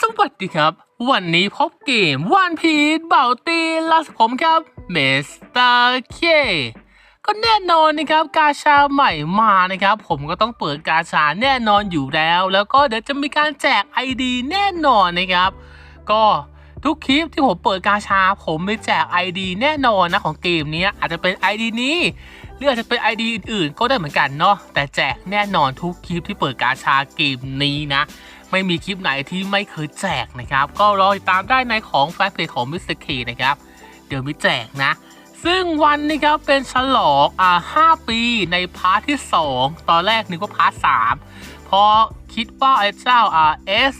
สวัสดีครับ วันนี้พบเกมวันพีชเบาตีลัสผมครับเมสเตอร์เคก็แน่นอนนะครับกาชาใหม่มานะครับ ผมก็ต้องเปิดกาชาแน่นอนอยู่แล้ว แล้วก็เดี๋ยวจะมีการแจก ID แน่นอนนะครับ ก็ทุกคลิปที่ผมเปิดกาชา ผมมีแจก ID แน่นอนนะของเกมนี้อาจจะเป็น ID นี้หรืออาจจะเป็น ID อื่นๆ ก็ได้เหมือนกันเนาะแต่แจกแน่นอนทุกคลิปที่เปิดกาชาเกมนี้นะ ไม่มีคลิปไหนที่ไม่เคยแจกนะครับ ก็รอติดตามได้ในของแฟนเพจของ Mr. K นะครับ เดี๋ยวมีแจกนะ ซึ่งวันนี้ครับเป็นฉลองอ่า5ปีในพาร์ทที่ 2 ตอนแรกนึกว่าพาร์ท3พราะคิดว่าไอ้เจ้าอ่าเอส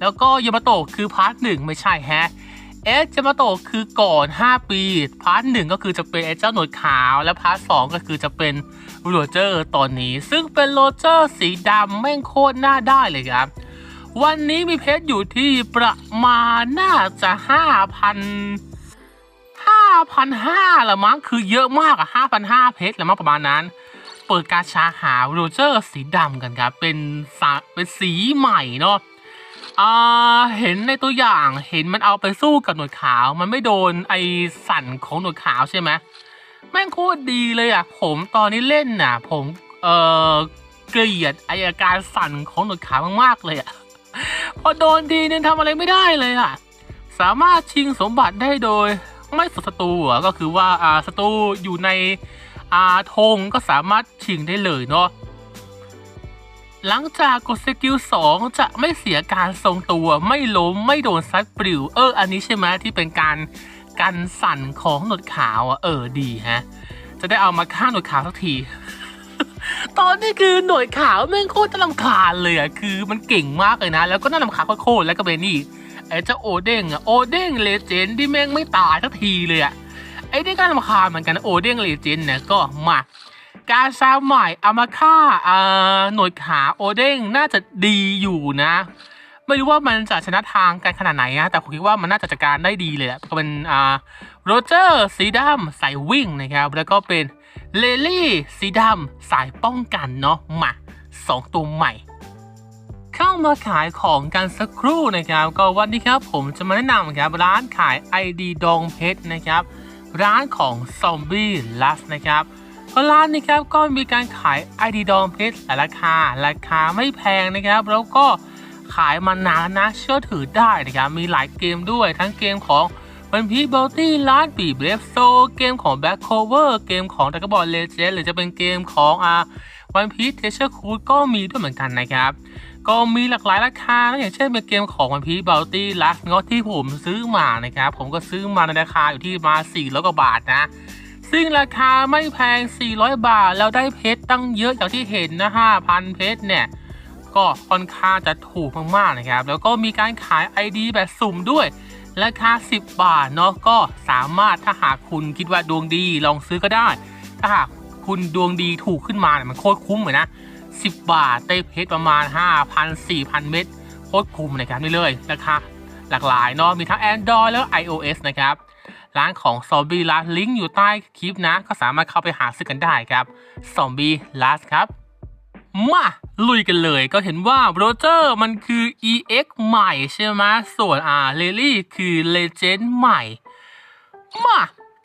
แล้วก็ยามาโตะคือพาร์ทหนึ่งไม่ใช่แฮะเอสยามาโตะคือก่อน 5 ปี พาร์ทหนึ่งก็คือจะเป็นไอ้เจ้าหนวดขาว และพาร์ทสองก็คือจะเป็นโรเจอร์ตอนนี้ ซึ่งเป็นโรเจอร์สีดำแม่งโคตรน่าได้เลยครับ วันนี้มีเพชรอยู่ที่ประมาณน่าจะห้าพันห้าพันห้าละมั้งคือเยอะมากอะห้าพันห้าเพชรละมั้งประมาณนั้น เปิดกาชาหาโรเจอร์สีดำกันครับ เป็นสเป็นสีใหม่เนาะอ่าเห็นในตัวอย่างเห็นมันเอาไปสู้กับหนวดขาว มันไม่โดนไอสั่นของหนวดขาวใช่ไหมแม่งโคตรดีเลยอะผมตอนนี้เล่นน่ะ ผมเออเกลียดไออาการสั่นของหนวดขาวมากๆเลยอะ พอโดนทีนึงทำอะไรไม่ได้เลยอะ สามารถชิงสมบัติได้โดย ไม่สนศัตรูอะก็คือว่าอ่าศัตรูอยู่ในอาธงก็สามารถชิงได้เลยเนาะหลังจากกดสกิล2 จะไม่เสียการทรงตัวไม่ล้มไม่โดนซัดปลิวเออ อันนี้ใช่ไหมที่เป็นการกันสั่นของหนวดขาวอะเออดีฮะ จะได้เอามาฆ่าหนวดขาวสักที ตอนนี้คือหน่วยขาวแม่งโคตรน่ารำคาญเลยอะคือมันเก่งมากเลยนะ แล้วก็น่ารำคาญโคตรแล้วก็เป็นนี่ไอ้เจ้าโอเด้งอะโอเด้งเลเจนด์ที่แม่งไม่ตายสักทีเลยอะไอ้นี่ก็น่ารำคาญเหมือนกันโอเด้งเลเจนด์เนี่ยก็มาการซาวใหม่เอามาฆ่าอ่าหน่วยขาโอเด้งน่าจะดีอยู่นะ ไม่รู้ว่ามันจะชนะทางกันขนาดไหนนะแต่ผมคิดว่ามันน่าจะจัดการได้ดีเลยอะก็เป็นอ่าโรเจอร์สีดำสายวิ่งนะครับ แล้วก็เป็น เลลี่สีดำสายป้องกันเนาะมาสองตัวใหม่ เข้ามาขายของกันสักครู่นะครับ ก็วันนี้ครับผมจะมาแนะนำครับร้านขาย ID ดองเพชรนะครับ ร้านของซอมบี้ลัสนะครับร้านนี้ครับก็มีการขาย ID ดองเพชรราคา ราคาไม่แพงนะครับ แล้วก็ขายมานานนะเชื่อถือได้นะครับ มีหลายเกมด้วยทั้งเกมของ วันพีบอลตี้ร้านปีเบรฟโซเกมของแบ็คโคเวอร์เกมของดักบอลเลเจนหรือจะเป็นเกมของอ่าวันพีเทเชอร์คูดก็มีด้วยเหมือนกันนะครับ ก็มีหลากหลายราคาอย่างเช่นเป็นเกมของวันพีบอลตี้ลัสเนาะที่ผมซื้อมานะครับ ผมก็ซื้อมาในราคาอยู่ที่มา4ร้อกว่าบาทนะ ซึ่งราคาไม่แพง 400 บาท แล้วได้เพชรตั้งเยอะอย่างที่เห็นนะ5,000 เพชรเนี่ยก็ค่อนข้างจะถูกมากๆนะครับ แล้วก็มีการขาย ID แบบสุ่มด้วย ราคา 10 บาทเนาะก็สามารถถ้าหากคุณคิดว่าดวงดีลองซื้อก็ได้ ถ้าหากคุณดวงดีถูกขึ้นมาเนี่ยมันโคตรคุ้มเลยนะ 10 บาทได้เพชรประมาณ 5,000 4,000 เม็ดโคตรคุ้มนะครับนี่เลยราคาหลากหลายเนาะมีทั้ง Android แล้ว iOS นะครับร้านของซอมบี้ลัสลิงก์อยู่ใต้คลิปนะ ก็สามารถเข้าไปหาซื้อกันได้ครับซอมบี้ลัสครับ มาลุยกันเลยก็เห็นว่าโรเจอร์มันคือ EX ใหม่ใช่ไหมส่วนอ่าเลลี่คือ Legend ใหม่ มา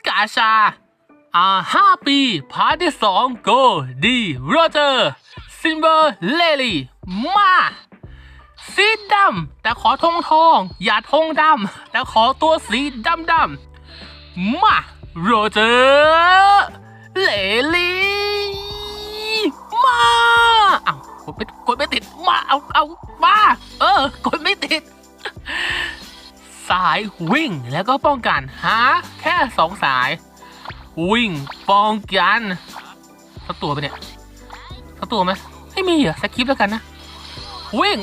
กาชา อ่าห้าปีพาร์ทที่สองโกดีโรเจอร์ซิมเบอร์เลลี่มาสีดำแต่ขอทองทอง อย่าทองดำแต่ขอตัวสีดำดำมาโรเจอร์เลลี่ เอากดไม่กดไม่ติดมาเอาเอามาเออกดไม่ติด สายวิ่งแล้วก็ป้องกันหาแค่สองสาย วิ่งป้องกันสักตัวไปเนี่ยสักตัวไหมไม่มีเหรอสคริปแล้วกันนะ วิ่ง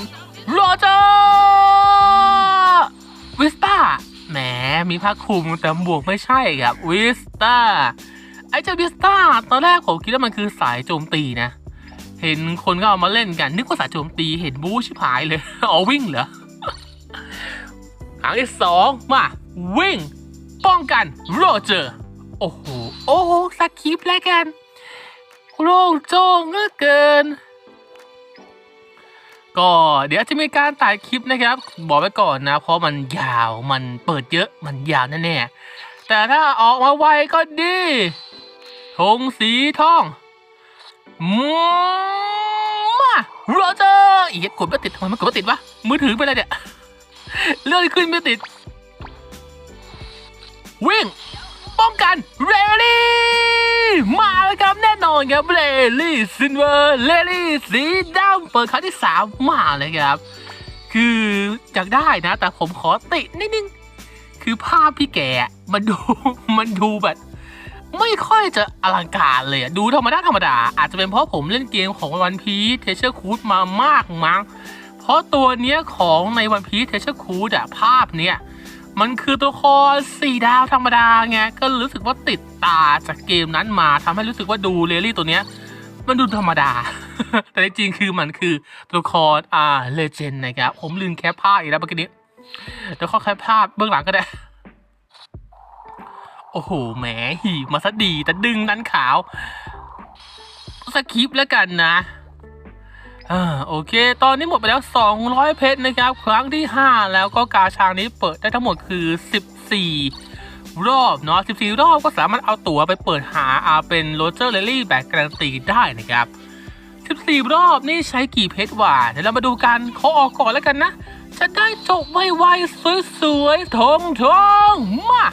โรเจอร์วิสตาแหมมีผ้าคลุมแต่บวกไม่ใช่ครับวิสตาไอเจ้าวิสตาตอนแรกผมคิดว่ามันคือสายโจมตีนะ เห็นคนก็เอามาเล่นกัน นึกว่าสายโจมตีเห็นบูชิบหายเลยอ๋อวิ่งเหรอครั้งที่สองมา วิ่ง ป้องกันโรเจอร์ โอ้โห โอ้โหสคริปแล้วกัน โล่งโจ้งเหลือเกินก็ก็เดี๋ยวจะมีการถ่ายคลิปนะครับ บอกไว้ก่อนนะ เพราะมันยาวมันเปิดเยอะมันยาวแน่ๆแต่ถ้าออกมาไวก็ดีธงสีทอง มาโรเจอร์อีกกดไม่ติดทำไมมันกดไม่ติดวะมือถือไปเลยเนี่ยเลื่อนขึ้นไม่ติด วิ่ง ป้องกันเรลี่มาแล้วครับแน่นอนครับเรลี่ซินเวอร์เรลี่สีดำเปิดครั้งที่สามมาเลยครับ คืออยากได้นะ แต่ผมขอตินิดนึง คือภาพพี่แกมันดูมันดูแบบ ไม่ค่อยจะอลังการเลยดูธรรมดาธรรมดา อาจจะเป็นเพราะผมเล่นเกมของวันพีเทเชอร์คูดมามากมั้ง เพราะตัวเนี้ยของในวันพีเทเชอร์คูดอะภาพเนี้ยมันคือตัวละครสี่ดาวธรรมดาไงก็รู้สึกว่าติดตาจากเกมนั้นมาทำให้รู้สึกว่าดูเรลลี่ตัวเนี้ยมันดูธรรมดา แต่จริงคือมันคือตัวละครอ่าเลเจนด์นะครับผมลืมแคปภาพอีกแล้วเมื่อกี้นี้เดี๋ยวขอแคปภาพเบื้องหลังก็ได้ โอ้โหแหมหีบมาซะดีแต่ดึงนั้นขาวสคริปแล้วกันนะอ่าโอเค ตอนนี้หมดไปแล้ว 200 เพชรนะครับ ครั้งที่ 5 แล้วก็กาชางนี้เปิดได้ทั้งหมดคือ 14 รอบเนาะ14 รอบก็สามารถเอาตั๋วไปเปิดหาอาเป็นโรเจอร์เลลี่แบบการันตีได้นะครับ 14 รอบนี่ใช้กี่เพชรวะเดี๋ยวเรามาดูกันขอออกก่อนแล้วกันนะ จะได้จบไวๆสวยๆทงทองๆมา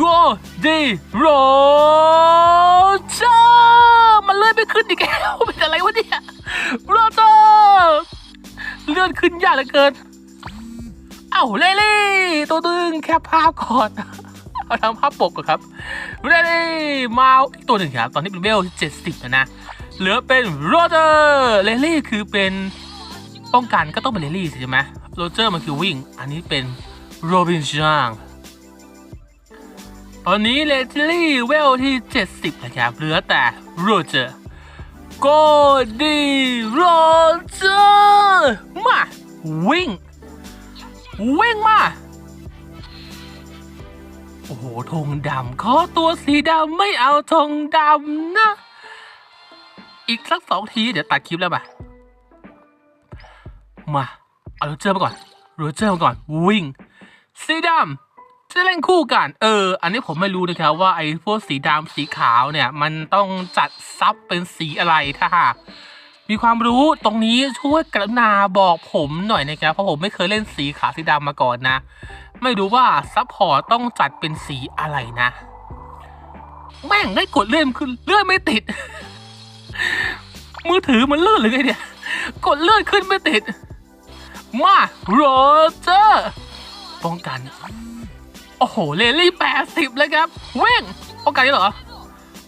go di roger มันเลื่อนไม่ขึ้นอีกแล้วเป็นอะไรวะเนี่ยโรเจอร์เลื่อนขึ้นยากเหลือเกิน เอ้าเลลี่ ตัวตึงแค่ภาพก่อนเอาทำภาพปกก่อนครับเลลี่มาอีกตัวหนึ่งครับ ตอนนี้เป็นเวลเจ็ดสิบนะ เหลือเป็นโรเจอร์เลลี่คือเป็นป้องกันก็ต้องเป็นเลลี่ใช่ไหมโรเจอร์มันคือวิ่ง อันนี้เป็นโรบินชาง ตอนนี้เลจิลี่เวลที่ 70 นะครับเหลือแต่โรเจอร์โกดีโรเจอร์มา วิ่ง วิ่งมา โอ้โหธงดำขอตัวสีดำไม่เอาธงดำนะ อีกสักสองทีเดี๋ยวตัดคลิปแล้วมามา เอาโรเจอร์มาก่อนโรเจอร์มาก่อน วิ่ง สีดำ จะเล่นคู่กัน เออ อันนี้ผมไม่รู้นะครับว่าไอ้พวกสีดำสีขาวเนี่ย มันต้องจัดซับเป็นสีอะไรถ้าหากมีความรู้ตรงนี้ช่วยกรุณาบอกผมหน่อยนะครับเพราะผมไม่เคยเล่นสีขาวสีดำมาก่อนนะ ไม่รู้ว่าซับพอร์ตต้องจัดเป็นสีอะไรนะ แม่งได้กดเลื่อนขึ้นเลื่อนไม่ติด มือถือมันเลื่อนหรือไงเนี่ย กดเลื่อนขึ้นไม่ติด มาโรเจอร์ป้องกัน โอ้โหเลลี่แปดสิบเลยครับเว่งโอกาสนี้เหรอ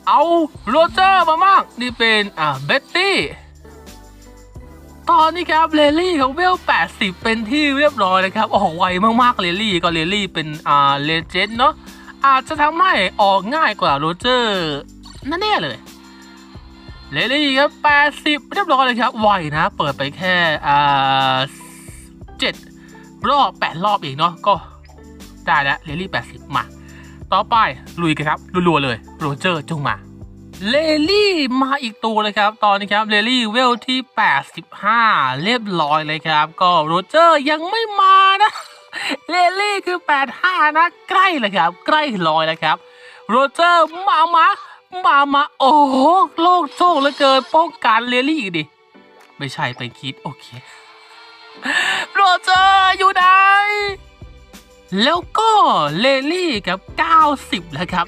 เอาโรเจอร์มามากนี่เป็นอ่าเบ็ตตี้ตอนนี้ครับเลลี่เขาเวล80 เป็นที่เรียบร้อยนะครับโอ้โหไวมากๆเลลี่ก็เลลี่เป็นอ่าเลเจนด์เนาะอาจจะทำให้ออกง่ายกว่าโรเจอร์นั่นแน่เลยเลลี่ครับ 80 เรียบร้อยเลยครับ ไวนะ เปิดไปแค่อ่าเจ็ดรอบ 8 รอบเองเนาะก็ ได้แล้วเลลี่80มา ต่อไปลุยกันครับรัวๆเลยโรเจอร์จงมาเลลี่มาอีกตัวเลยครับ ตอนนี้ครับเลลี่เวลที่ 85 เรียบร้อยเลยครับ ก็โรเจอร์ยังไม่มานะเลลี่คือ 85 นะ ใกล้เลยครับ ใกล้ร้อยแล้วครับโรเจอร์มามามามาโอ้โหโลกโชคเหลือเกินป้องกันเลลี่อีกดิ ไม่ใช่เป็นคิด โอเคโรเจอร์อยู่ไหน แล้วก็เลลี่กับ 90 แล้วครับ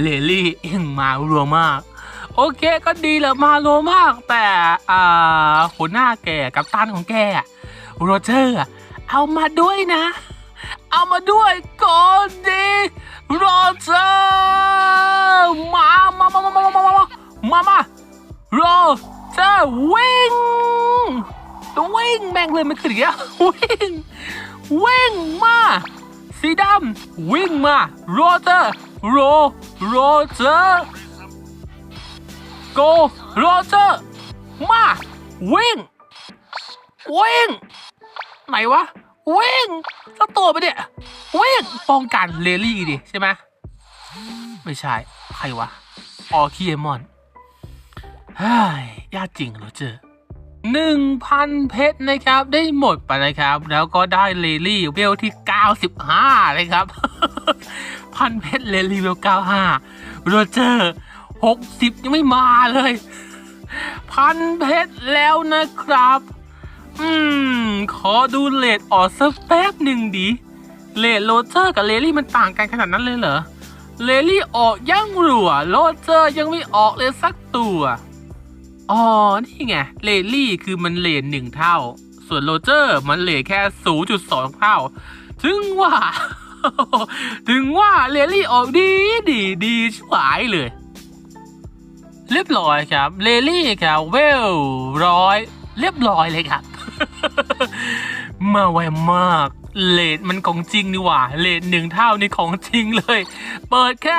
เลลี่เองมารัวมาก โอเคก็ดีแหละมารัวมาก แต่อ่าหัวหน้าแกกับตันของแกโรเจอร์เอามาด้วยนะ เอามาด้วยก่อนดีโรเจอร์มามามามามามามามามาโรเจอร์วิ่งวิ่งแม่งเลยไม่ขึ้นอีกแล้ววิ่ง วิ่งมา สีดำวิ่งมาโรเจอร์โรโรเจอร์โกโรเจอร์มา วิ่ง วิ่ง ไหนวะ วิ่งสักตัวไปเนี่ย วิ่ง ป้องกันเลลี่ดิ ใช่ไหมไม่ใช่ ใครวะ ออคีเอมอน เฮ้ย ยากจริงโรเจอร์ หนึ่งพันเพชรนะครับ ได้หมดไปนะครับ แล้วก็ได้เลลี่เวลที่ 95เลยครับ พันเพชรเลลี่เวล 95 โรเจอร์ 60 ยังไม่มาเลย พันเพชรแล้วนะครับ อืม ขอดูเลดออกสักแป๊บหนึ่งดี เลดโรเจอร์กับเลลี่มันต่างกันขนาดนั้นเลยเหรอ เลลี่ออกยังรัวโรเจอร์ยังไม่ออกเลยสักตัว อ๋อ นี่ไง เลลี่คือมันเลนหนึ่งเท่า ส่วนโรเจอร์มันเลนแค่ 0.2 เท่า ถึงว่า ถึงว่าเลลี่ออกดีดีดีชิบหายเลย เรียบร้อยครับ เลลี่ครับเวลร้อย เรียบร้อยเลยครับ มาไวมาก เลทมันของจริงนี่หว่าเลทหนึ่งเท่านี่ของจริงเลย เปิดแค่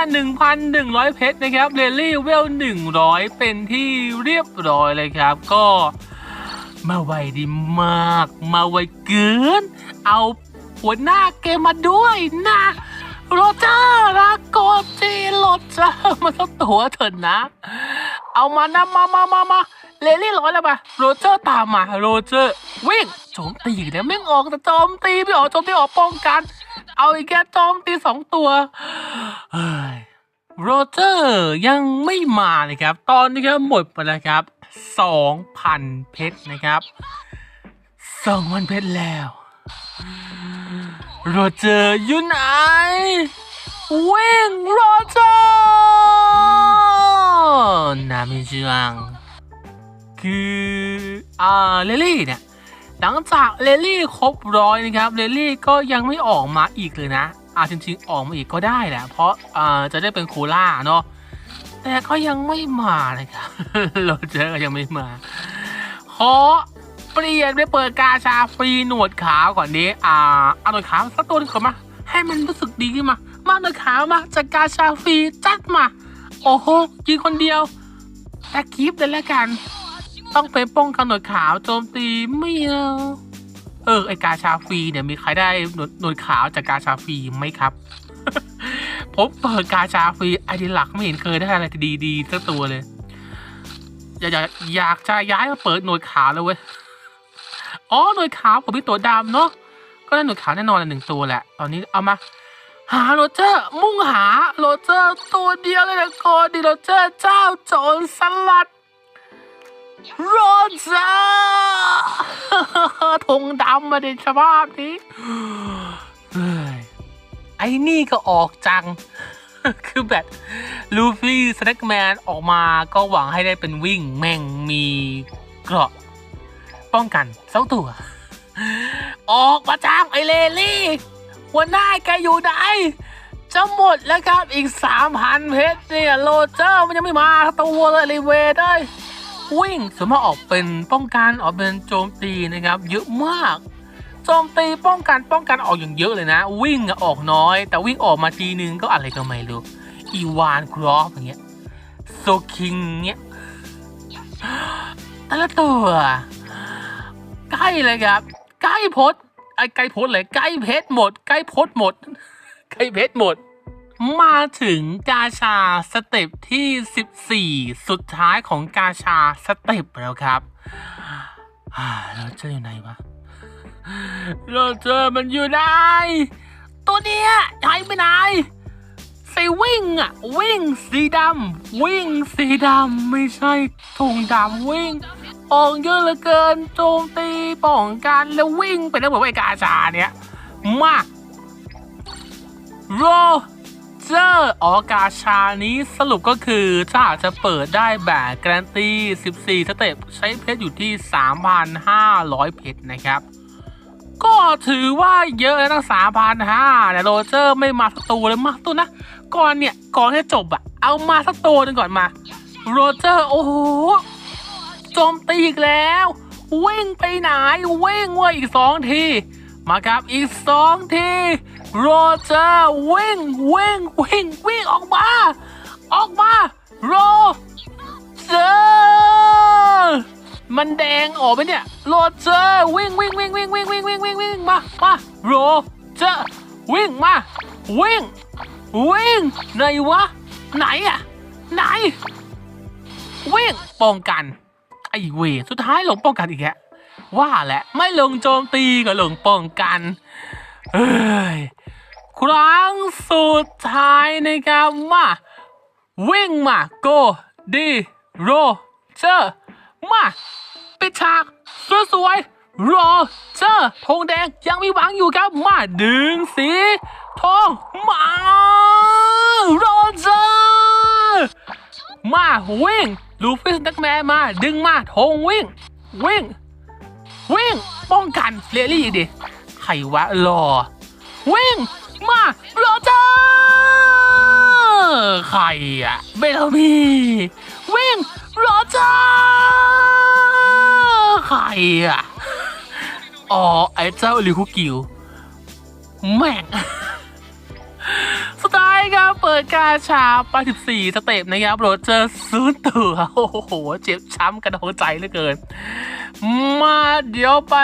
1,100 เพชรนะครับเลลี่เวล 100 เป็นที่เรียบร้อยเลยครับ ก็มาไวดีมาก มาไวเกิน เอาหัวหน้าเกมมาด้วยนะ โรเจอร์นะโกจีโรเจอร์มาสักตัวเถอะนะ เอามานะมามามามาเลลี่ร้อยแล้วมาโรเจอร์ตามมาโรเจอร์วิ่งโจมตีอีกแล้วไม่ออกแต่โจมตีไม่ออกโจมตีออกป้องกัน เอาอีกแค่โจมตีสองตัวเฮ้ยโรเจอร์ยังไม่มาเลยครับ ตอนนี้ครับหมดไปแล้วครับสองพันเพชรนะครับสองพันเพชรแล้ว โรเจอร์อยู่ไหนวิ่งโรเจอร์นามิจังคืออ่าเลลี่เนี่ยหลังจากเลลี่ครบร้อยนะครับเลลี่ก็ยังไม่ออกมาอีกเลยนะอ่าจริงๆออกมาอีกก็ได้แหละเพราะอ่าจะได้เป็นโคล่าเนาะแต่ก็ยังไม่มานะครับโรเจอร์ก็ยังไม่มาขอ เปลี่ยนไปเปิดกาชาฟรีหนวดขาวก่อนนี้อ่าเอาหนวดขาวสักตัวนึงก่อนมาให้มันรู้สึกดีขึ้นมา มาหนวดขาวมาจากกาชาฟรีจัดมา โอ้โหยิงคนเดียวแต่คลิปเลยละกัน ต้องเป็นป้องกันหนวดขาวโจมตีไม่เอาเออไอกาชาฟรีเนี่ยมีใครได้หนวดหนวดขาวจากกาชาฟรีไหมครับผมเปิดกาชาฟรีไอเดียหลักไม่เห็นเคยได้อะไรดีๆสักตัวเลย อยากอยากอยากจะย้ายมาเปิดหนวดขาวเลยเว้ย อ๋อหนวดขาวผมมีตัวดำเนาะก็ได้หนวดขาวแน่นอนละหนึ่งตัวแหละ ตอนนี้เอามาหาโรเจอร์ มุ่งหาโรเจอร์ตัวเดียวเลยนะโกดีโรเจอร์เจ้าโจรสลัดโรเจอร์ธงดำมาในสภาพนี้ไอ้นี่ก็ออกจัง คือแบบลูฟี่สแน็คแมนออกมาก็หวังให้ได้เป็นวิ่งแม่งมีเกราะ ป้องกันสองตัว ออกมาจ้างไอเลลี่หัวหน้าแกอยู่ไหนจะหมดแล้วครับอีกสามพันเพชรเนี่ยโรเจอร์มันยังไม่มาตัวเลยรีเวทเลยวิ่งสามารถออกเป็นป้องกันออกเป็นโจมตีนะครับ เยอะมากโจมตีป้องกันป้องกันออกอย่างเยอะเลยนะ วิ่งอออกน้อย แต่วิ่งออกมาทีนึงก็อะไรก็ไม่รู้อีวานครอฟอย่างเงี้ยโซคิงเงี้ยแต่ละตัว ใกล้เลยครับ ใกล้พดไอ้ใกล้พดเลยใกล้เพชรหมด ใกล้พดหมด ใกล้เพชรหมด มาถึงกาชาสเต็ปที่ 14 สุดท้ายของกาชาสเต็ปแล้วครับเราเจออยู่ไหนวะเราเจอมันอยู่ไหนตัวเนี้ยหายไปไหนใส่วิ่งอะวิ่งสีดำวิ่งสีดำไม่ใช่ธงดำวิ่ง ออกเยอะเหลือเกินโจมตีป้องกันแล้ววิ่งไปแล้วเหมือนว่าไอกาชาเนี่ยมาโรเจอร์ออกาชานี้สรุปก็คือถ้าหากจะเปิดได้แบบกรนตี้ 14 สเต็ปใช้เพชรอยู่ที่ 3,500 เพชรนะครับ ก็ถือว่าเยอะนะตั้งสามพันห้าแต่โรเจอร์ไม่มาสักตัวเลยมาตัวนะ ก่อนเนี่ย ก่อนที่จะจบอะเอามาสักตัวหนึงก่อนมา โรเจอร์ โอ้โห โจมตีอีกแล้ววิ่งไปไหนวิ่งว่าอีกสองที มาครับอีกสองทีโรเจอร์วิ่งวิ่งวิ่งวิ่งออกมา ออกมาโรเจอร์มันแดงออกไปเนี่ยโรเจอร์วิ่งวิ่งวิ่งวิ่งวิ่งวิ่งวิ่งวิ่งวิ่งมามาโรเจอร์วิ่งมาวิ่งวิ่งไหนวะไหนอะไหน วิ่งป้องกัน ไอเวสุดท้ายลงป้องกันอีกแกว่าแหละไม่ลงโจมตีก็ลงป้องกันเอ้ยครั้งสุดท้ายนะครับมาวิ่งมาโกดีโรเจอร์มาปิดฉากสวยๆโรเจอร์ธงแดงยังมีหวังอยู่ครับมาดึงสีทองมาโรเจอร์มาวิ่ง ลูฟิสนักแมนมา ดึงมาธงวิ่ง วิ่ง วิ่ง ป้องกันเรลลี่อีกดิ ใครวะรอ วิ่ง มาโรเจอร์ใครอะเบลลามีวิ่งโรเจอร์ใครอะอ๋อไอ้เจ้าลิคุกิวแม่ง สุดท้ายครับเปิดกาชาไป14สเต็ปนะครับโรเจอร์ซื้อตัวโอ้โห เจ็บช้ำกระโดใจเหลือเกิน มาเดี๋ยวไป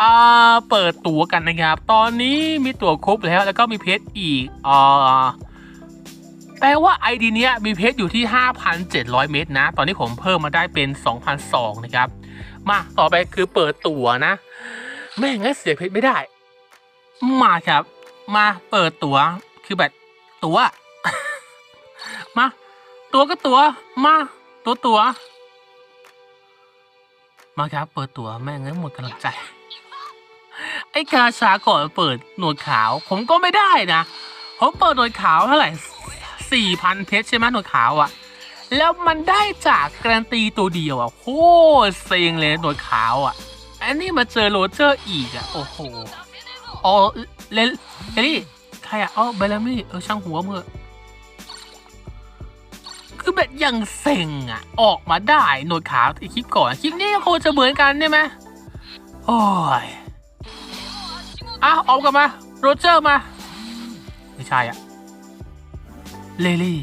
อ่าเปิดตั๋วกันนะครับ ตอนนี้มีตั๋วครบแล้วแล้วก็มีเพชรอีกอ่าแปลว่าไอดีเนี้ยมีเพชรอยู่ที่ 5,700 เมตรนะ ตอนนี้ผมเพิ่มมาได้เป็น 2,002นะครับ มาต่อไปคือเปิดตั๋วนะแม่งงั้นเสียเพชรไม่ได้ มาครับ มาเปิดตั๋ว คือแบบตัวมา ตัวก็ตัว มา ตัวตัว มาครับ เปิดตัวแม่งเอ้ยหมดกำลังใจ ไอ้กาชาก่อนเปิดหนวดขาว ผมก็ไม่ได้นะ ผมเปิดหนวดขาวเท่าไหร่สี่พันเพชรใช่ไหมหนวดขาวอะแล้วมันได้จากการันตีตัวเดียวอะโคตรเซ็งเลยหนวดขาวอะอันนี้มาเจอโรเจอร์อีกอะโอ้โหอ๋อเลนเลลี่ ใครอะอ๋อเบลลามี่เออช่างหัวมือคือแบบยังเซ็งอะออกมาได้หนวดขาวอีกคลิปก่อนคลิปนี้ก็คงจะเหมือนกันใช่ไหมโอ้ยอะออกกันมา โรเจอร์มา ไม่ใช่อะเลลี่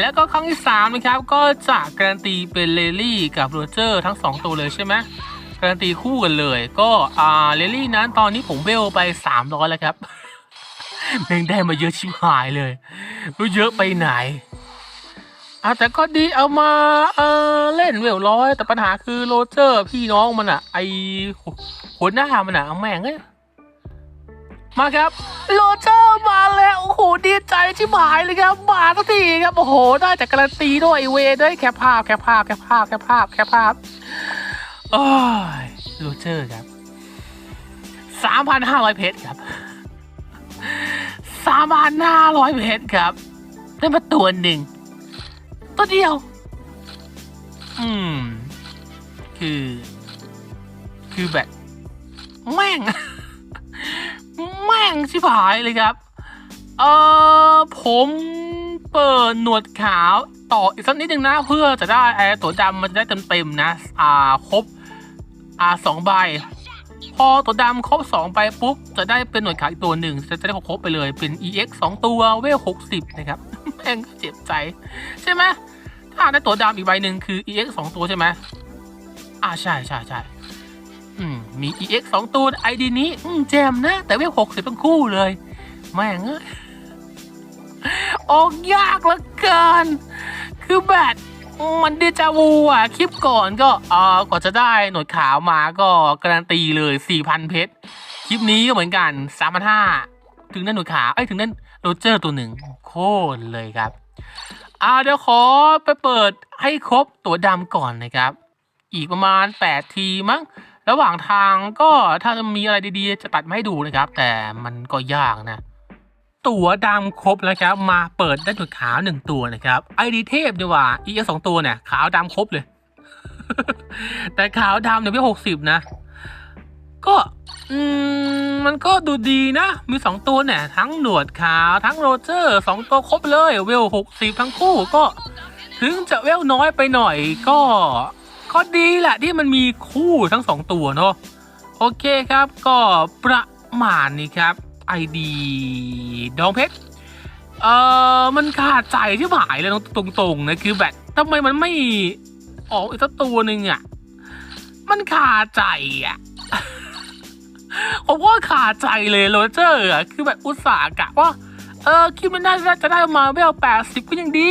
แล้วก็ครั้งที่สามนะครับ ก็จะการันตีเป็นเลลี่กับโรเจอร์ทั้งสองตัวเลยใช่ไหมการันตีคู่กันเลย ก็อ่าเลลี่นั้นตอนนี้ผมเวลไปสามร้อยแล้วครับ แม่งได้มาเยอะชิบหายเลยรู้เยอะไปไหนอะแต่ก็ดีเอามาเออเล่นเวลร้อย แต่ปัญหาคือโรเจอร์ พี่น้องมันอะไอหัวหน้ามันอะเอาแม่งเอ้ยมาครับโรเจอร์มาแล้วโอ้โหดีใจชิบหายเลยครับมาสักทีครับโอ้โหได้จากการันตีด้วยเวด้วยแคปภาพแคปภาพแคปภาพแคปภาพแคปภาพโอ้ยโรเจอร์ครับสามพันห้าร้อยเพชรครับ สามพันห้าร้อยเพชรครับ ได้มาตัวหนึ่ง ตัวเดียว อืม คือ คือแบบ แม่ง แม่งชิบหายเลยครับ เออผมเปิดหนวดขาวต่ออีกสักนิดนึงนะ เพื่อจะได้ไอ้ตัวดำมันจะได้เต็มๆนะ อ่า ครบ อ่าสองใบ พอตัวดำครบสองใบปุ๊บ จะได้เป็นหน่วดขาวอีกตัวหนึ่งจะได้ครบไปเลยเป็น EX สองตัวเวลหกสิบนะครับแม่งเจ็บใจใช่ไหมถ้าได้ตัวดำอีกใบหนึ่งคือ EX สองตัวใช่ไหมอ่าใช่ใช่ใช่อืมมี EX สองตัว ID นี้แจมนะ แต่เวลหกสิบทั้งคู่เลย แม่งเอ้ยออกยากเหลือเกิน คือแบบ มันเดจาวูอะ คลิปก่อนก็เออกว่าจะได้หนวดขาวมาก็การันตีเลยสี่พันเพชร คลิปนี้ก็เหมือนกันสามพันห้าถึงได้หนวดขาวไอ้ถึงได้โรเจอร์ตัวหนึ่งโคตรเลยครับ อ่าเดี๋ยวขอไปเปิดให้ครบตัวดำก่อนนะครับ อีกประมาณ 8 ทีมั้ง ระหว่างทางก็ถ้ามีอะไรดีๆ จะตัดมาให้ดูนะครับ แต่มันก็ยากนะ ตัวดำครบแล้วครับมาเปิดได้ตัวขาวหนึ่งตัวนะครับไอดีเทพดีกว่าอีกสองตัวเนี่ยขาวดำครบเลย แต่ขาวดำเนี่ยไม่หกสิบนะ ก็อืมมันก็ดูดีนะ มีสองตัวเนี่ยทั้งหนวดขาวทั้งโรเจอร์สองตัวครบเลยเวลหกสิบทั้งคู่ก็ ถึงจะเวลน้อยไปหน่อยก็ก็ดีแหละที่มันมีคู่ทั้งสองตัวเนาะโอเคครับก็ประมาณนี้ครับ ไอดีดองเพชรเอ่อมันขาดใจที่หายเลยตรงๆนะคือแบบทำไมมันไม่ออกอีกสักตัวหนึ่งอะ มันขาดใจอะผมว่าขาดใจเลยโรเจอร์อะคือแบบอุตส่าห์กะว่าเออคิดมันน่าจะได้มาเวลแปดสิบก็ยังดี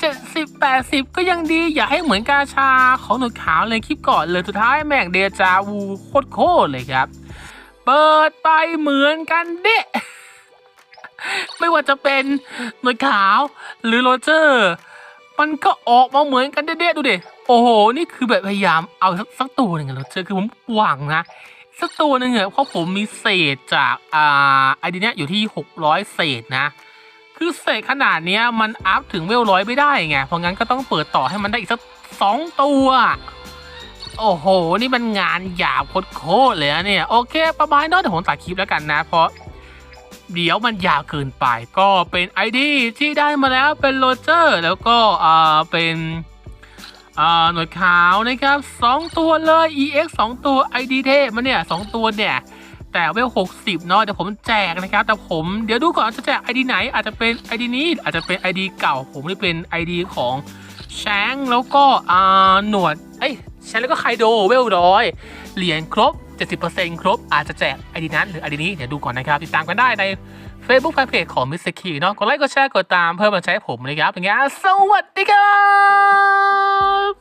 เจ็ดสิบแปดสิบก็ยังดี อย่าให้เหมือนกาชาของหนวดขาวเลยคลิปก่อนเลยสุดท้ายแม่งเดจาวูโคตรโคตรเลยครับ เปิดไปเหมือนกันเดะไม่ว่าจะเป็นหนวดขาวหรือโรเจอร์ มันก็ออกมาเหมือนกันเด้ๆดูดิ โอ้โห นี่คือแบบพยายามเอาสักสักตัวหนึ่งโรเจอร์คือผมหวังนะ สักตัวหนึ่งเหรอเพราะผมมีเศษจากอ่าไอเดียเนี้ยอยู่ที่ 600 เศษนะ คือเศษขนาดเนี้ยมันอัพถึงเวลร้อยไม่ได้ไง เพราะงั้นก็ต้องเปิดต่อให้มันได้อีกสักสองตัว โอ้โห นี่มันงานหยาบโคตรเลยนะเนี่ย โอเค ประมาณนี้นอะเดี๋ยวผมตัดคลิปแล้วกันนะ เพราะเดี๋ยวมันยาวเกินไป ก็เป็น ID ที่ได้มาแล้วเป็นโรเจอร์ แล้วก็อ่าเป็นอ่าหน่วยขาวนะครับสองตัวเลย EX สองตัว ID เทพมันเนี่ยสองตัวเนี่ย แต่เวล60 เนาะเดี๋ยวผมแจกนะครับ แต่ผมเดี๋ยวดูก่อนจะแจก ID ไหน อาจจะเป็น ID นี้ อาจจะเป็น ID เก่า ผมนี่เป็น ID ของแชงแล้วก็อ่าหนวด เอ้ย แชงแล้วก็ไคโดเวลร้อยเหรียญครบ 70%ครบ อาจจะแจกไอดีนั้นหรือไอดีนี้เดี๋ยวดูก่อนนะครับ ติดตามกันได้ใน Facebook Fanpage ของ Mr. Key เนาะกดไลค์กดแชร์กดตามเพื่อมาใช้ผมนะครับอย่างเงี้ยสวัสดีครับ